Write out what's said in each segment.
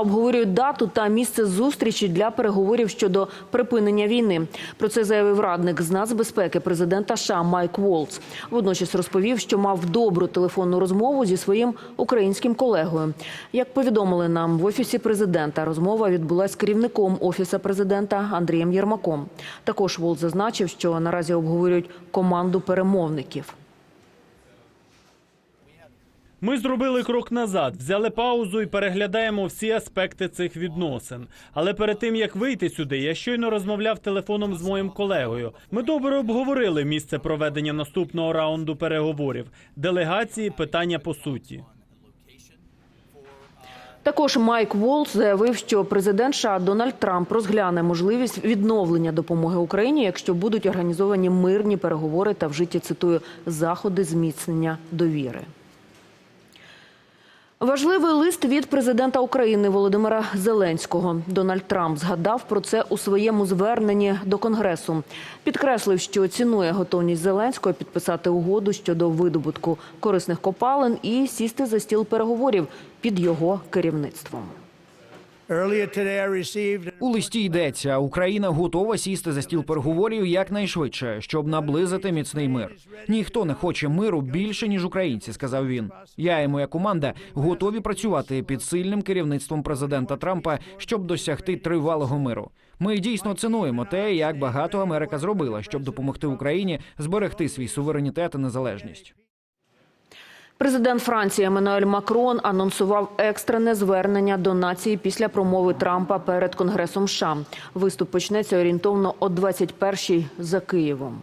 Обговорюють дату та місце зустрічі для переговорів щодо припинення війни. Про це заявив радник з нацбезпеки президента США Майк Волц. Водночас розповів, що мав добру телефонну розмову зі своїм українським колегою. Як повідомили нам в офісі президента, розмова відбулася з керівником офісу президента Андрієм Єрмаком. Також Волц зазначив, що наразі обговорюють команду перемовників. Ми зробили крок назад, взяли паузу і переглядаємо всі аспекти цих відносин. Але перед тим як вийти сюди, я щойно розмовляв телефоном з моїм колегою. Ми добре обговорили місце проведення наступного раунду переговорів, делегації, питання по суті. Також Майк Волц заявив, що президент США Дональд Трамп розгляне можливість відновлення допомоги Україні, якщо будуть організовані мирні переговори та вжиті цитую заходи зміцнення довіри. Важливий лист від президента України Володимира Зеленського. Дональд Трамп згадав про це у своєму зверненні до Конгресу. Підкреслив, що цінує готовність Зеленського підписати угоду щодо видобутку корисних копалин і сісти за стіл переговорів під його керівництвом. У листі йдеться, Україна готова сісти за стіл переговорів якнайшвидше, щоб наблизити міцний мир. Ніхто не хоче миру більше ніж українці, сказав він. Я і моя команда готові працювати під сильним керівництвом президента Трампа, щоб досягти тривалого миру. Ми дійсно цінуємо те, як багато Америка зробила, щоб допомогти Україні зберегти свій суверенітет і незалежність. Президент Франції Еммануель Макрон анонсував екстрене звернення до нації після промови Трампа перед Конгресом США. Виступ почнеться орієнтовно о 21-й за Києвом.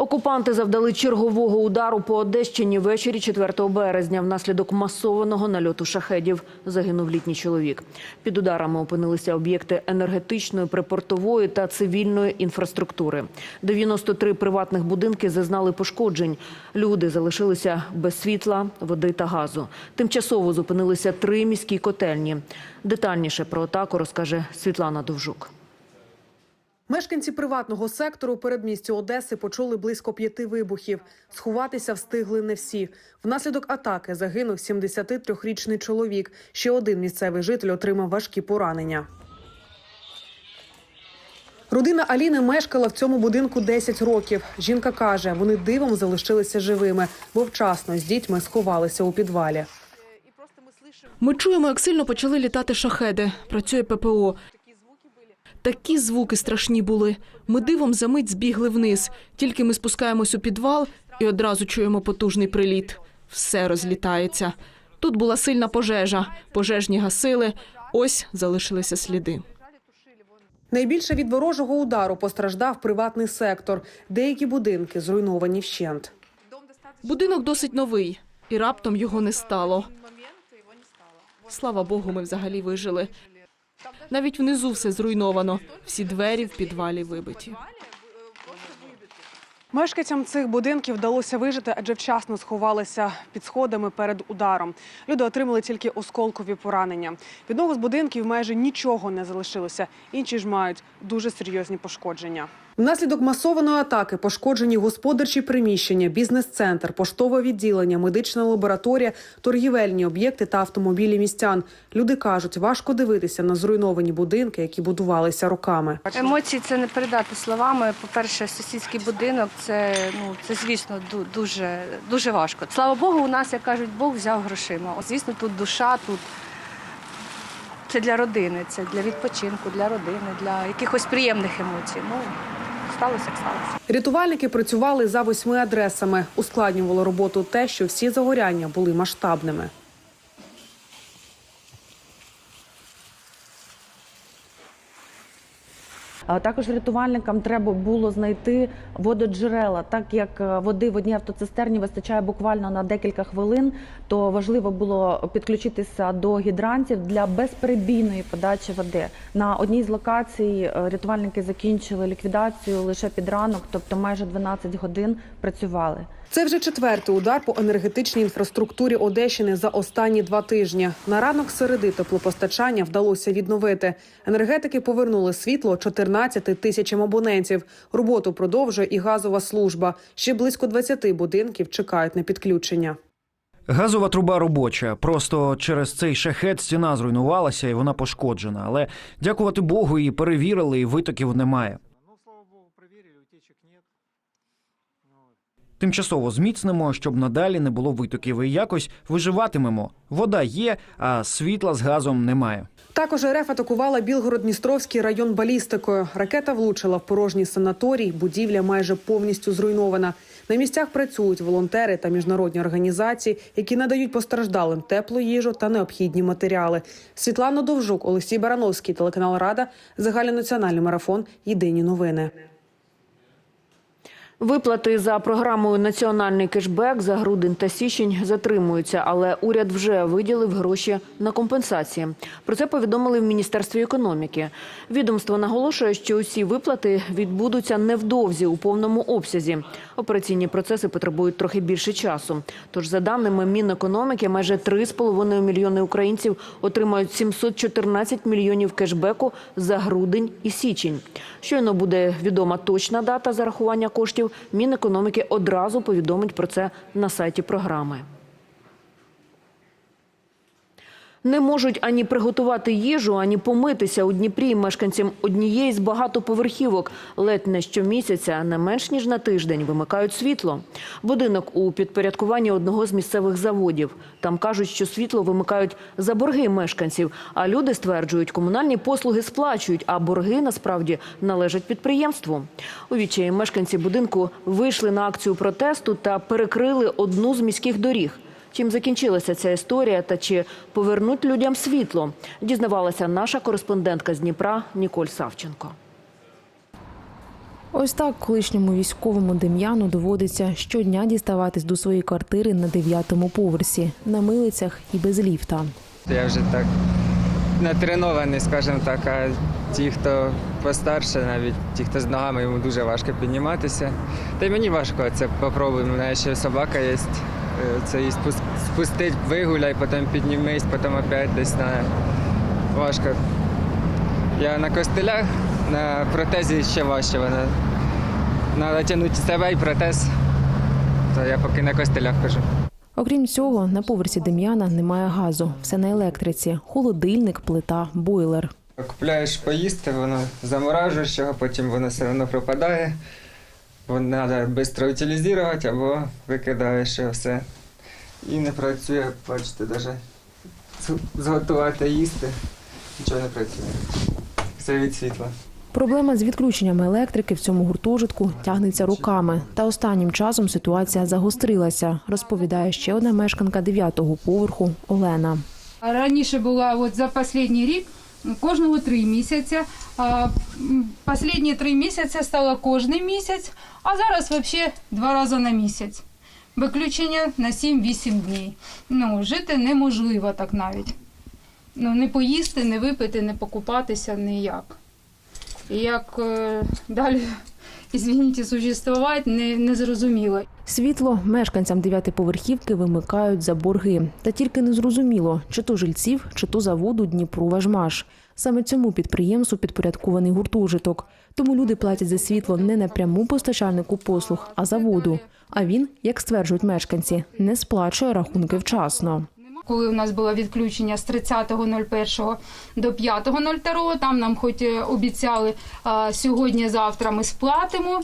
Окупанти завдали чергового удару по Одещині ввечері 4 березня. Внаслідок масованого нальоту шахедів загинув літній чоловік. Під ударами опинилися об'єкти енергетичної, припортової та цивільної інфраструктури. 93 приватних будинки зазнали пошкоджень. Люди залишилися без світла, води та газу. Тимчасово зупинилися три міські котельні. Детальніше про атаку розкаже Світлана Довжук. Мешканці приватного сектору у передмісті Одеси почули близько п'яти вибухів. Сховатися встигли не всі. Внаслідок атаки загинув 73-річний чоловік. Ще один місцевий житель отримав важкі поранення. Родина Аліни мешкала в цьому будинку 10 років. Жінка каже, вони дивом залишилися живими, бо вчасно з дітьми сховалися у підвалі. Ми чуємо, як сильно почали літати шахеди. Працює ППО. Такі звуки страшні були. Ми дивом за мить збігли вниз. Тільки ми спускаємось у підвал і одразу чуємо потужний приліт. Все розлітається. Тут була сильна пожежа. Пожежні гасили. Ось залишилися сліди. Найбільше від ворожого удару постраждав приватний сектор. Деякі будинки зруйновані вщент. Будинок досить новий, і раптом його не стало. Слава Богу, ми взагалі вижили. Навіть внизу все зруйновано. Всі двері в підвалі вибиті. Мешканцям цих будинків вдалося вижити, адже вчасно сховалися під сходами перед ударом. Люди отримали тільки осколкові поранення. Від одного з будинків майже нічого не залишилося. Інші ж мають дуже серйозні пошкодження. Внаслідок масованої атаки пошкоджені господарчі приміщення, бізнес-центр, поштове відділення, медична лабораторія, торгівельні об'єкти та автомобілі містян. Люди кажуть, важко дивитися на зруйновані будинки, які будувалися роками. Емоції це не передати словами. По-перше, сусідський будинок це ну це звісно ду- дуже дуже важко. Слава Богу, у нас, як кажуть, Бог взяв грошима. От, звісно, тут душа, тут це для родини, це для відпочинку, для родини, для якихось приємних емоцій. Ну сталося, як сталося. Рятувальники працювали за восьми адресами. Ускладнювало роботу те, що всі загоряння були масштабними. Також рятувальникам треба було знайти вододжерела, так як е, води в одній автоцистерні вистачає буквально на декілька хвилин, то важливо було підключитися до гідрантів для безперебійної подачі води. На одній з локацій е, рятувальники закінчили ліквідацію лише під ранок, тобто майже 12 годин працювали. Це вже четвертий удар по енергетичній інфраструктурі Одещини за останні два тижні. На ранок середи теплопостачання вдалося відновити. Енергетики повернули світло 14 тисячам абонентів. Роботу продовжує і газова служба. Ще близько 20 будинків чекають на підключення. Газова труба робоча. Просто через цей шахет стіна зруйнувалася і вона пошкоджена. Але дякувати Богу, її перевірили, і витоків немає. Тимчасово зміцнимо, щоб надалі не було витоків, і якось виживатимемо. Вода є, а світла з газом немає. Також РФ атакувала Білгород-Дністровський район балістикою. Ракета влучила в порожній санаторій. Будівля майже повністю зруйнована. На місцях працюють волонтери та міжнародні організації, які надають постраждалим теплу їжу та необхідні матеріали. Світлана Довжук, Олексій Барановський, телеканал Рада, загальнонаціональний марафон. Єдині новини. Виплати за програмою Національний кешбек за грудень та січень затримуються, але уряд вже виділив гроші на компенсації. Про це повідомили в міністерстві економіки. Відомство наголошує, що усі виплати відбудуться невдовзі у повному обсязі. Операційні процеси потребують трохи більше часу. Тож, за даними Мінекономіки, майже 3,5 мільйони українців отримають 714 мільйонів кешбеку за грудень і січень. Щойно буде відома точна дата зарахування коштів. Мінекономіки одразу повідомить про це на сайті програми. Не можуть ані приготувати їжу, ані помитися у Дніпрі мешканцям однієї з багатоповерхівок. Ледь не щомісяця, не менш ніж на тиждень, вимикають світло. Будинок у підпорядкуванні одного з місцевих заводів. Там кажуть, що світло вимикають за борги мешканців. А люди стверджують, комунальні послуги сплачують, а борги насправді належать підприємству. У відчаї мешканці будинку вийшли на акцію протесту та перекрили одну з міських доріг. Чим закінчилася ця історія та чи повернуть людям світло, дізнавалася наша кореспондентка з Дніпра Ніколь Савченко. Ось так колишньому військовому Дем'яну доводиться щодня діставатись до своєї квартири на дев'ятому поверсі, на милицях і без ліфта. Я вже так натренований, скажімо так, а ті, хто постарше, навіть ті, хто з ногами, йому дуже важко підніматися. Та й мені важко це попробуємо. У мене ще собака є. Е, Це її спус- спустить, вигуляй, потім піднімись, потім опять десь на важко. Я на костелях, на протезі ще важче. Вона треба тягнути себе і протез. То я поки на костелях хожу. Окрім цього, на поверсі Дем'яна немає газу, все на електриці, холодильник, плита, бойлер. Купляєш поїсти, воно заморажуєш його, потім воно все одно пропадає. Треба швидко утилізувати або викидаєш його все. І не працює, бачите, навіть зготувати їсти. Нічого не працює. Все від світла. Проблема з відключеннями електрики в цьому гуртожитку тягнеться роками. Та останнім часом ситуація загострилася, розповідає ще одна мешканка дев'ятого поверху Олена. Раніше була от за останній рік кожного три місяці. Останні три місяці стало кожний місяць, а зараз взагалі два рази на місяць. Виключення на 7-8 днів. Ну, жити неможливо так навіть. Ну, не поїсти, не випити, не покупатися ніяк. І як е, далі, извините, существувати, не, не зрозуміло. Світло мешканцям дев'ятиповерхівки вимикають за борги. Та тільки не зрозуміло, чи то жильців, чи то заводу Дніпру Важмаш. Саме цьому підприємству підпорядкований гуртожиток. Тому люди платять за світло не напряму постачальнику послуг, а заводу. А він, як стверджують мешканці, не сплачує рахунки вчасно. Коли у нас було відключення з 30.01 до 5.02, там нам хоч е, обіцяли сьогодні-завтра ми сплатимо,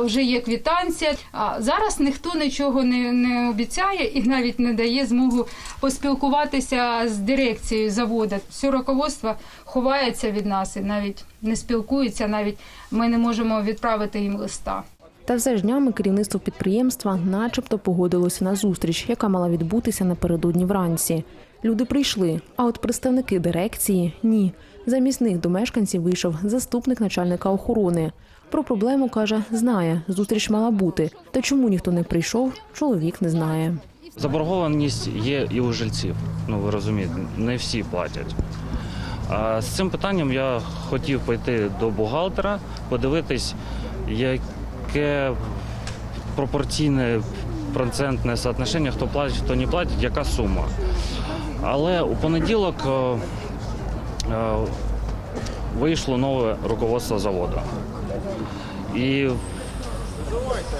вже є квітанція. А зараз ніхто нічого не, не обіцяє і навіть не дає змогу поспілкуватися з дирекцією заводу. Все руководство ховається від нас і навіть не спілкується, навіть ми не можемо відправити їм листа. Та все ж днями керівництво підприємства начебто погодилося на зустріч, яка мала відбутися напередодні вранці. Люди прийшли, а от представники дирекції ні. Замість них до мешканців вийшов заступник начальника охорони. Про проблему каже, знає, зустріч мала бути. Та чому ніхто не прийшов, чоловік не знає. Заборгованість є і у жильців. Ну ви розумієте, не всі платять. А з цим питанням я хотів пойти до бухгалтера, подивитись, яке пропорційне процентне соотношення, хто платить, хто не платить, яка сума. Але у понеділок е, е, вийшло нове руководство заводу. І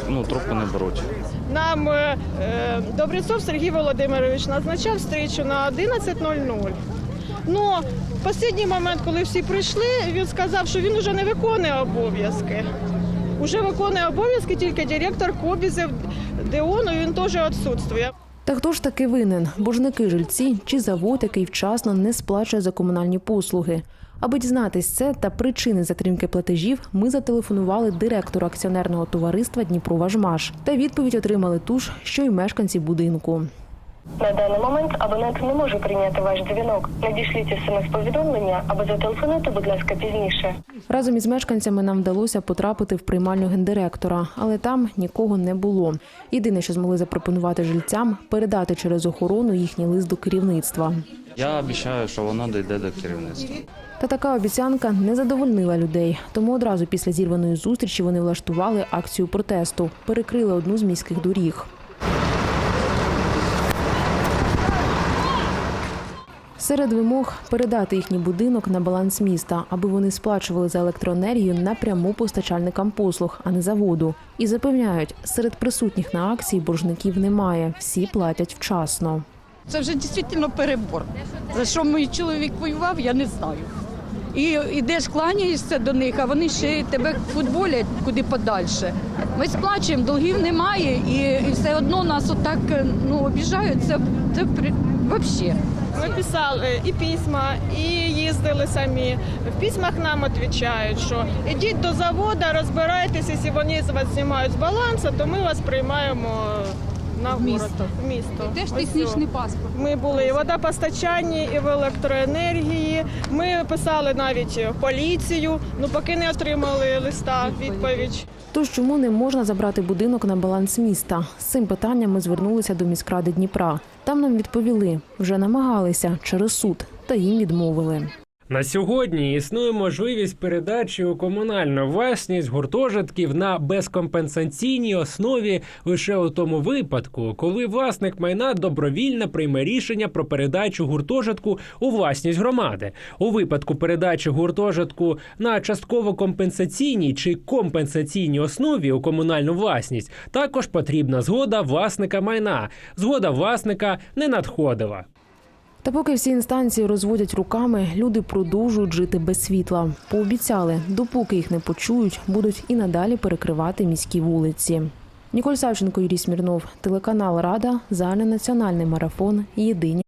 ну, трубку не беруть. Нам е, е, Добрецов Сергій Володимирович назначав встречу на 11.00. Ну, в останній момент, коли всі прийшли, він сказав, що він вже не виконує обов'язки. Уже виконує обов'язки тільки директор Кобізев ДОНу, він теж відсутствує. Та хто ж таки винен? Боржники жильці чи завод, який вчасно не сплачує за комунальні послуги? Аби дізнатись це та причини затримки платежів, ми зателефонували директору акціонерного товариства Дніпроважмаш. Та відповідь отримали ту ж, що й мешканці будинку. На даний момент абонент не може прийняти ваш дзвінок. Надішліть смс-повідомлення або зателефонуйте, будь ласка, пізніше. Разом із мешканцями нам вдалося потрапити в приймальню гендиректора, але там нікого не було. Єдине, що змогли запропонувати жильцям, передати через охорону їхній лист до керівництва. Я обіцяю, що воно дійде до керівництва. Та така обіцянка не задовольнила людей. Тому одразу після зірваної зустрічі вони влаштували акцію протесту, перекрили одну з міських доріг. Серед вимог передати їхній будинок на баланс міста, аби вони сплачували за електроенергію напряму постачальникам послуг, а не за воду. І запевняють, серед присутніх на акції боржників немає. Всі платять вчасно. Це вже дійсно перебор. За що мій чоловік воював, я не знаю. І йдеш, кланяєшся до них, а вони ще тебе футболять куди подальше. Ми сплачуємо, долгів немає, і, все одно нас отак ну, обіжають. Це, це взагалі. Ми писали і письма, і їздили самі. В письмах нам відповідають, що ідіть до заводу, розбирайтеся, якщо вони з вас знімають з балансу, то ми вас приймаємо на город, місто. в місто. Де ж технічний паспорт? Ми були і в водопостачанні, і в електроенергії. Ми писали навіть в поліцію, ну поки не отримали листа відповідь. Тож чому не можна забрати будинок на баланс міста? З цим питанням ми звернулися до міськради Дніпра. Там нам відповіли, вже намагалися через суд, та їм відмовили. На сьогодні існує можливість передачі у комунальну власність гуртожитків на безкомпенсаційній основі лише у тому випадку, коли власник майна добровільно прийме рішення про передачу гуртожитку у власність громади. У випадку передачі гуртожитку на частково компенсаційній чи компенсаційній основі у комунальну власність також потрібна згода власника майна. Згода власника не надходила. Та поки всі інстанції розводять руками, люди продовжують жити без світла. Пообіцяли, допоки їх не почують, будуть і надалі перекривати міські вулиці. Ніколь Савченко, Юрій Смірнов, телеканал Рада, загальнонаціональний марафон. Єдині